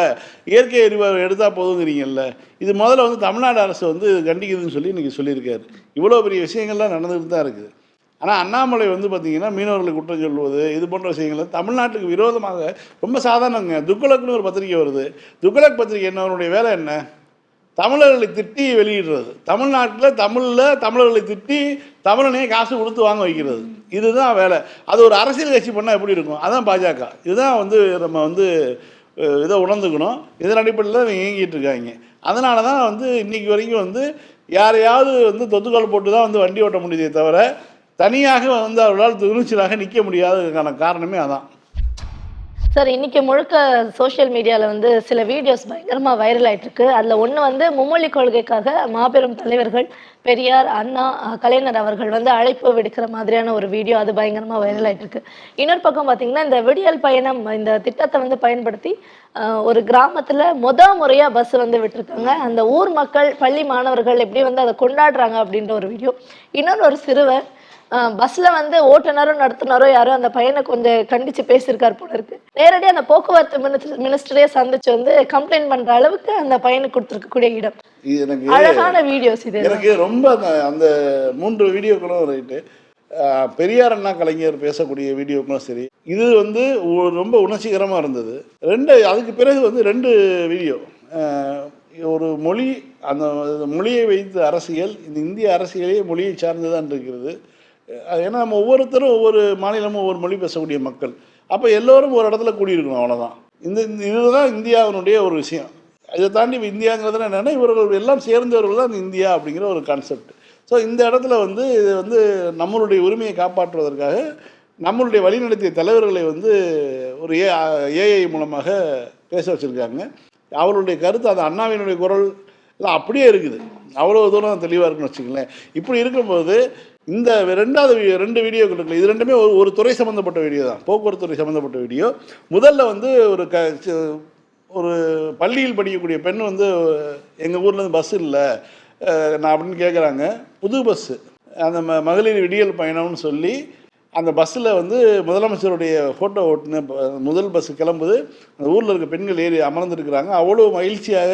Speaker 2: இயற்கை எரிவாயு எடுத்தால் போதுங்கிறீங்கல்ல. இது முதல்ல வந்து தமிழ்நாடு அரசு வந்து கண்டிக்குதுன்னு சொல்லி இன்றைக்கி சொல்லியிருக்காரு. இவ்வளோ பெரிய விஷயங்கள்லாம் நடந்துகிட்டு தான் இருக்குது. ஆனால் அண்ணாமலை வந்து பார்த்திங்கன்னா மீனவர்களை குற்றம் சொல்வது இது போன்ற விஷயங்கள் தமிழ்நாட்டுக்கு விரோதமாக ரொம்ப சாதாரணங்க. துக்ளக்னு ஒரு பத்திரிக்கை வருது. துக்ளக் பத்திரிக்கை என்னவனுடைய வேலை என்ன? தமிழர்களை திட்டி வெளியிடுறது. தமிழ்நாட்டில் தமிழில் தமிழர்களை திட்டி தமிழனையே காசு கொடுத்து வாங்க வைக்கிறது. இதுதான் வேலை. அது ஒரு அரசியல் கட்சி பண்ணால் எப்படி இருக்கும்? அதான் பாஜக. இதுதான் வந்து நம்ம வந்து இதை உணர்ந்துக்கணும். இதன் அடிப்படையில் தான் இயங்கிட்டு இருக்காங்க. அதனால தான் வந்து இன்னைக்கு வரைக்கும் வந்து யாரையாவது வந்து தொத்துக்கால் போட்டு தான் வந்து வண்டி ஓட்ட முடியுதே தவிர தனியாக வந்து அவர்களால் துணிச்சலாக நிற்க முடியாததுக்கான காரணமே அதான்.
Speaker 1: சார் இன்னைக்கு முழுக்க சோஷியல் மீடியால வந்து சில வீடியோஸ் பயங்கரமா வைரல் ஆயிட்டு இருக்கு அதுல ஒண்ணு வந்து மும்மொழி கொள்கைக்காக மாபெரும் தலைவர்கள் பெரியார் அண்ணா கலைஞர் அவர்கள் வந்து அழைப்பு விடுக்கிற மாதிரியான ஒரு வீடியோ அது பயங்கரமா வைரல் ஆயிட்டு இருக்கு இன்னொரு பக்கம் பாத்தீங்கன்னா இந்த விடியல் பயணம் இந்த திட்டத்தை வந்து பயன்படுத்தி ஒரு கிராமத்துல முத முறையா பஸ் வந்து விட்டுருக்காங்க. அந்த ஊர் மக்கள் பள்ளி மாணவர்கள் எப்படி வந்து அதை கொண்டாடுறாங்க அப்படின்ற ஒரு வீடியோ இன்னொன்று ஒரு சிறுவர் பஸ்ல வந்து ஓட்டுநரும் நடத்துனரும் யாரோ அந்த பையனை கொஞ்சம் கண்டிச்சு பேசியிருக்காரு போல இருக்கு. நேரடியா அந்த போக்குவரத்து மினிஸ்டர் மினிஸ்டரே சந்திச்சு வந்து கம்ப்ளைண்ட் பண்ற அளவுக்கு அந்த பையனுக்கு கொடுத்துருக்கக்கூடிய இடம்.
Speaker 2: எனக்கு
Speaker 1: அழகான வீடியோஸ் இது.
Speaker 2: எனக்கு ரொம்ப அந்த மூன்று வீடியோக்களும் ரைட்டு பெரியார் அண்ணா கலைஞர் பேசக்கூடிய வீடியோக்களும் சரி. இது வந்து ரொம்ப உணர்ச்சிகரமாக இருந்தது. ரெண்டு அதுக்கு பிறகு வந்து ரெண்டு வீடியோ ஒரு மொழி அந்த மொழியை வைத்து அரசியல் இந்த இந்திய அரசியலே மொழியை சார்ந்து தான் இருக்கிறது. ஏன்னா நம்ம ஒவ்வொருத்தரும் ஒவ்வொரு மாநிலமும் ஒவ்வொரு மொழி பேசக்கூடிய மக்கள். அப்போ எல்லோரும் ஒரு இடத்துல கூடியிருக்கணும் அவ்வளோதான் இந்த இந்த இதுதான் இந்தியாவினுடைய ஒரு விஷயம். இதை தாண்டி இப்ப என்னென்னா இவர்கள் எல்லாம் சேர்ந்தவர்கள் தான் இந்தியா அப்படிங்கிற ஒரு கான்செப்ட் ஸோ இந்த இடத்துல வந்து இது வந்து நம்மளுடைய உரிமையை காப்பாற்றுவதற்காக நம்மளுடைய வழிநடத்திய தலைவர்களை வந்து ஒரு ஏ ஏஐ மூலமாக பேச வச்சுருக்காங்க. அவருடைய கருத்து அந்த அண்ணாவினுடைய குரல் எல்லாம் அப்படியே இருக்குது. அவ்வளோ தூரம் தெளிவாக இருக்குன்னு வச்சுக்கங்களேன். இப்படி இருக்கும்போது இந்த ரெண்டாவது வீடியோ ரெண்டு வீடியோக்கள் இருக்குல்ல இது ரெண்டுமே ஒரு ஒரு துறை சம்மந்தப்பட்ட வீடியோ தான். போக்குவரத்து துறை சம்மந்தப்பட்ட வீடியோ முதல்ல வந்து ஒரு க ஒரு பள்ளியில் படிக்கக்கூடிய பெண் வந்து எங்கள் ஊர்லேருந்து பஸ் இல்லை நான் அப்படின்னு கேட்குறாங்க புது பஸ்ஸு அந்த ம மகளிர் விடியல் பயணம்னு சொல்லி அந்த பஸ்ஸில் வந்து முதலமைச்சருடைய ஃபோட்டோ ஓட்டுன முதல் பஸ் கிளம்புது. அந்த ஊரில் இருக்க பெண்கள் ஏறி அமர்ந்துருக்கிறாங்க. அவ்வளோ மகிழ்ச்சியாக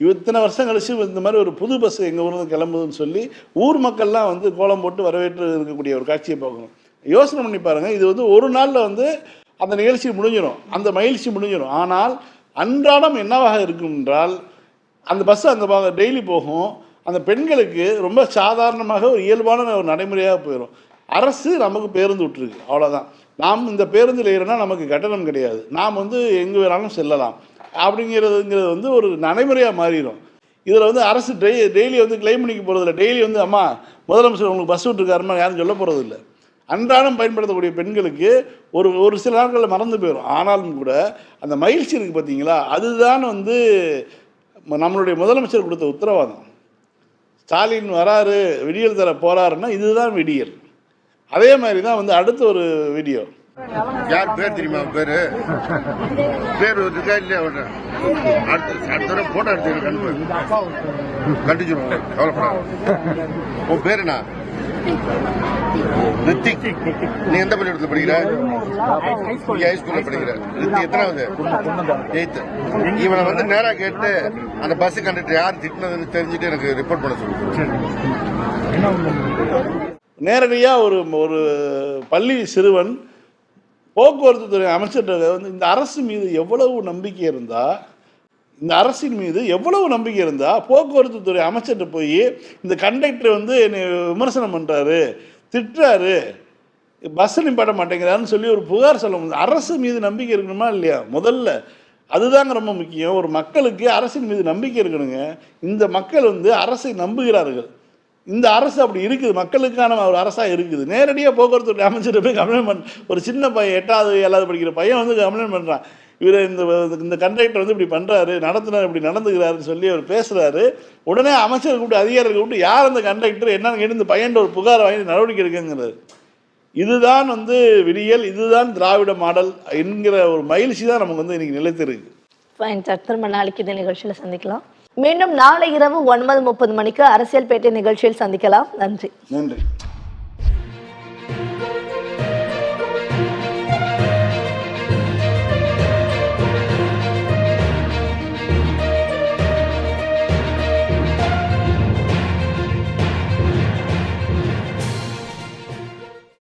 Speaker 2: இத்தனை வருஷம் கழிச்சு இந்த மாதிரி ஒரு புது பஸ் எங்கள் ஊர்லேருந்து கிளம்புதுன்னு சொல்லி ஊர் மக்கள்லாம் வந்து கோலம் போட்டு வரவேற்று இருக்கக்கூடிய ஒரு காட்சியை பார்க்கணும். யோசனை பண்ணி பாருங்கள் இது வந்து ஒரு நாளில் வந்து அந்த நிகழ்ச்சி முடிஞ்சிடும் அந்த மகிழ்ச்சி முடிஞ்சிடும் ஆனால் அன்றாடம் என்னவாக இருக்கும் என்றால் அந்த பஸ் அந்த டெய்லி போகும். அந்த பெண்களுக்கு ரொம்ப சாதாரணமாக ஒரு இயல்பான ஒரு நடைமுறையாக போயிடும் அரசு நமக்கு பேருந்து விட்டுருக்கு. அவ்வளோதான் நாம் இந்த பேருந்தில் ஏறினா நமக்கு கட்டணம் கிடையாது. நாம் வந்து எங்கே வேணாலும் செல்லலாம். அப்படிங்கிறதுங்கிறது வந்து ஒரு நடைமுறையாக மாறிடும். இதில் வந்து அரசு டெய் டெய்லி வந்து கிளைம் பண்ணிக்க போகிறதில்ல டெய்லி வந்து அம்மா முதலமைச்சர் உங்களுக்கு பஸ் விட்டுருக்காருமா யாரும் சொல்ல போகிறதில்ல அன்றாடம் பயன்படுத்தக்கூடிய பெண்களுக்கு ஒரு ஒரு சில நாட்களில் மறந்து போயிடும். ஆனாலும் கூட அந்த மகிழ்ச்சி இருக்குது பார்த்தீங்களா அதுதான் வந்து நம்மளுடைய முதலமைச்சர் கொடுத்த உத்தரவாதம். ஸ்டாலின் வராரு விடியல் தர போகிறாருன்னா இதுதான் விடியல். அதே மாதிரி தான் வந்து அடுத்த ஒரு வீடியோ
Speaker 3: யார் பேர் தெரியுமா பேரு? பேர் இருக்கா இல்லையா அவன் அடுத்த அடுத்த தடவை போட்டோ எடுத்து கண்டு கண்டிச்சிருவோம் கவலைப்படாத. உன் பேர் என்ன? ரித்திக். நீ எந்த பள்ளிக்கூடத்தில் படிக்கிற? இங்க படிக்கிற. ரித்திக் எத்தனாவது? எயித்து இவனை வந்து நேரா கேட்டு அந்த பஸ் கண்டக்டர் யார் திட்டினதுன்னு தெரிஞ்சுட்டு எனக்கு ரிப்போர்ட் பண்ண சொல்லு.
Speaker 2: நேரடியாக ஒரு ஒரு பள்ளி சிறுவன் போக்குவரத்து துறை அமைச்சர் வந்து இந்த அரசு மீது எவ்வளவு நம்பிக்கை இருந்தால் இந்த அரசின் மீது எவ்வளவு நம்பிக்கை இருந்தால் போக்குவரத்து துறை அமைச்சர்கிட்ட போய் இந்த கண்டக்டர் வந்து என்னை விமர்சனம் பண்ணுறாரு திட்டுறாரு பஸ் நிப்பாட்ட மாட்டேங்கிறாருன்னு சொல்லி ஒரு புகார் சொல்ல முடியும் அரசு மீது நம்பிக்கை இருக்கணுமா இல்லையா? முதல்ல. அதுதாங்க ரொம்ப முக்கியம். ஒரு மக்களுக்கு அரசின் மீது நம்பிக்கை இருக்கணுங்க. இந்த மக்கள் வந்து அரசை நம்புகிறார்கள். இந்த அரசு அப்படி இருக்குது மக்களுக்கான ஒரு அரசாக இருக்குது. நேரடியாக போக்குவரத்து அமைச்சர் போய் கம்ப்ளைண்ட் பண்ண ஒரு சின்ன பையன் எட்டாவது ஏழாவது படிக்கிற பையன் வந்து கம்ப்ளைண்ட் பண்ணுறான் இவர் இந்த இந்த கண்டக்டர் வந்து இப்படி பண்ணுறாரு நடத்தினார் இப்படி நடந்துக்கிறாருன்னு சொல்லி அவர் பேசுகிறாரு உடனே அமைச்சர் கூப்பிட்டு அதிகாரிகள் கூப்பிட்டு யார் அந்த கண்டக்டர்? என்னன்னு கேட்டு இந்த பையன் ஒரு புகார் வாங்கி நடவடிக்கை எடுக்குங்கிறது இதுதான் வந்து விடியல் இதுதான் திராவிட மாடல் என்கிற ஒரு மகிழ்ச்சி தான் நமக்கு வந்து இன்னைக்கு நிலைத்திருக்கு.
Speaker 1: ஃபைன் சார் திரும்ப நாளைக்கு இந்த நிகழ்ச்சியில் சந்திக்கலாம். மீண்டும் நாளை இரவு ஒன்பது முப்பது மணிக்கு அரசியல் பேட்டை நிகழ்ச்சியில் சந்திக்கலாம். நன்றி.
Speaker 2: நன்றி.